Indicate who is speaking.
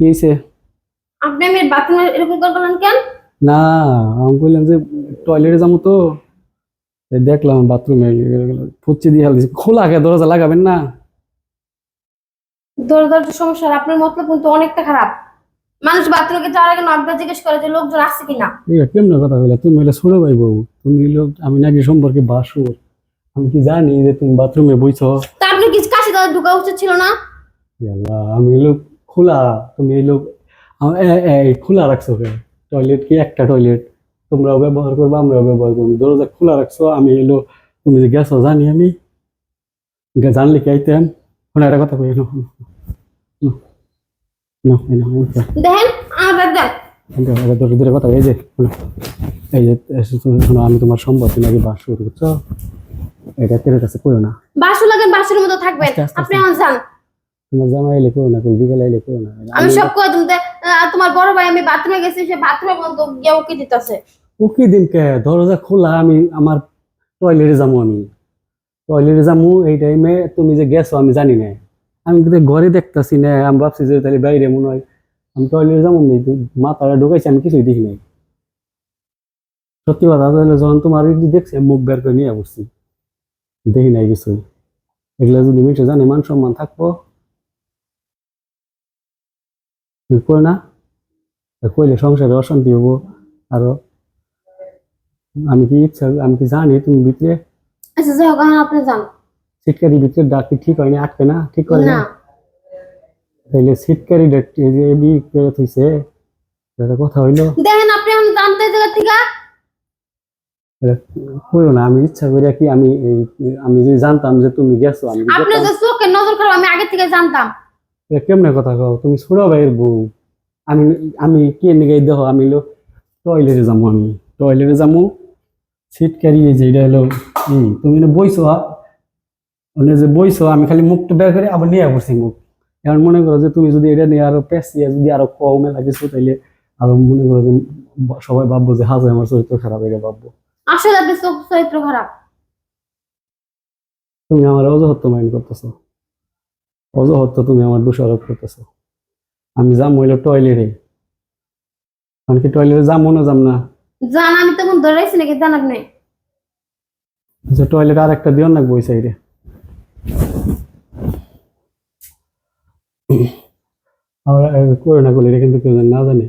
Speaker 1: কি হয়েছে
Speaker 2: আপনি আমি বাথরুমে এরকম করলেন কেন?
Speaker 1: না আমি বললাম যে টয়লেটে যাব তো। দেখলাম বাথরুমে ফুচ্ছি দিয়ে হাল খোলা কে দরজা লাগাবেন না।
Speaker 2: দৌড় সমস্যা আর আপনার মতলব কিন্তু অনেকটা খারাপ। মানুষ বাথরুমে যাওয়ার আগে নটটা জিজ্ঞেস করে যে লোকজন আসছে কিনা।
Speaker 1: এটা কেমন কথা বলে? তুমি হলে ছোট ভাই বউ। তুমি হলো আমি নাকি সম্পর্কে বাসুর। আমি কি জানি যে তুমি বাথরুমে বইছ?
Speaker 2: তা আপনি কিছু কাশি দাদা ঢুকা উচিত ছিল না?
Speaker 1: আমি এলো খোলা তুমি এই খোলা রাখছো কে টয়লেট কি একটা টয়লেট তোমরাও ব্যবহার করব আমরাও ব্যবহার করব। দরজা খোলা রাখছো আমি এলো তুমি যে গেছো জানি আমি। জানলে কি আইতেন শোনো একটা কথা কই না না না
Speaker 2: দেখেন আমার দেন।
Speaker 1: দূরে দূরে কথা এই যে এই যে শোনো, শোনো আমি তোমার সম্পত্তি নাকি বাস শুরু করছ এটা তেরে কাছে করো না।
Speaker 2: বাসু লাগেন বাসুর মতো থাকবেন। আপনি যান।
Speaker 1: তোমার জামাই এলে করো না বিকেলে এলে করো না।
Speaker 2: আমি সব কই তুমি তোমার বড় ভাই আমি বাথরুমে গেছি সে বাথরুমে বন্ধ গিয়ে ওকে দিতেছে।
Speaker 1: ওকে দিনকে দরজা খোলা আমি আমার টয়লেটে যাব আমি। টয়লেটে যাব এই টাইমে তুমি যে গেছো আমি জানি না। আমি কিন্তু ঘরে দেখতেছি না আমি ভাবছি যে তাহলে বাইরে মনে হয়। আমি টয়লেটে যাব নি মাথাটা ঢুকাইছি আমি কিছুই দেখি নাই। সত্যি কথা তাহলে যখন তোমার দেখছি মুখ বের করে নিয়ে বসছি। দেখি নাই কিছুই। এগুলো যদি মিটে জানে মান সম্মান থাকব তুমি কই না কইলে সংসারে অশান্তি হব আরও আমি কি ইচ্ছা আমি কি জানি তুমি ভিতরে
Speaker 2: আচ্ছা আপনি
Speaker 1: সিটকারি ভিতরে ডাক কি ঠিক হয়নি আটকে না ঠিক করে
Speaker 2: না
Speaker 1: তাইলে সিটকারি ডাক যে করে থইছে এটা কথা হইল
Speaker 2: দেখেন আপনি এখন জানতে জায়গা থেকে
Speaker 1: কইও না আমি ইচ্ছা করে কি আমি আমি যদি জানতাম যে তুমি গেছো আমি
Speaker 2: আপনি যে চোখে নজর খারাপ আমি আগে থেকে জানতাম
Speaker 1: কেমনে কথা কও? তুমি ছোট ভাইয়ের বউ। আমি আমি কি নিগে দেখো? আমি হলো টয়লেটে যাব আমি। টয়লেটে যাব সিটকারি এই যে এটা হলো তুমি বইছো মানে যে বইছো আমি খালি মুখটা বের করে আবার নিয়ে বসছি মুখ। এখন মনে করো যে তুমি যদি এটা নিয়ে আরও পেঁচিয়ে যদি আরও কমে লাগিছো তাইলে আরও মনে করো যে সবাই ভাববো যে হাজে আমার চরিত্র খারাপ এটা ভাববো।
Speaker 2: আসলে আপনি চরিত্র খারাপ।
Speaker 1: তুমি আমার অজহত্য মাইন্ড করতেছো। অজহত্য তুমি আমার দোষারোপ করতেছো। আমি যাম হইল টয়লেটে কারণ কি টয়লেটে যাম না যাম না?
Speaker 2: জান আমি তখন ধরাইছি নাকি জান আপনি?
Speaker 1: যে টয়লেট আর একটা দিও না বই সাইডে আর করে না করলে এটা কিন্তু কেউ না জানে।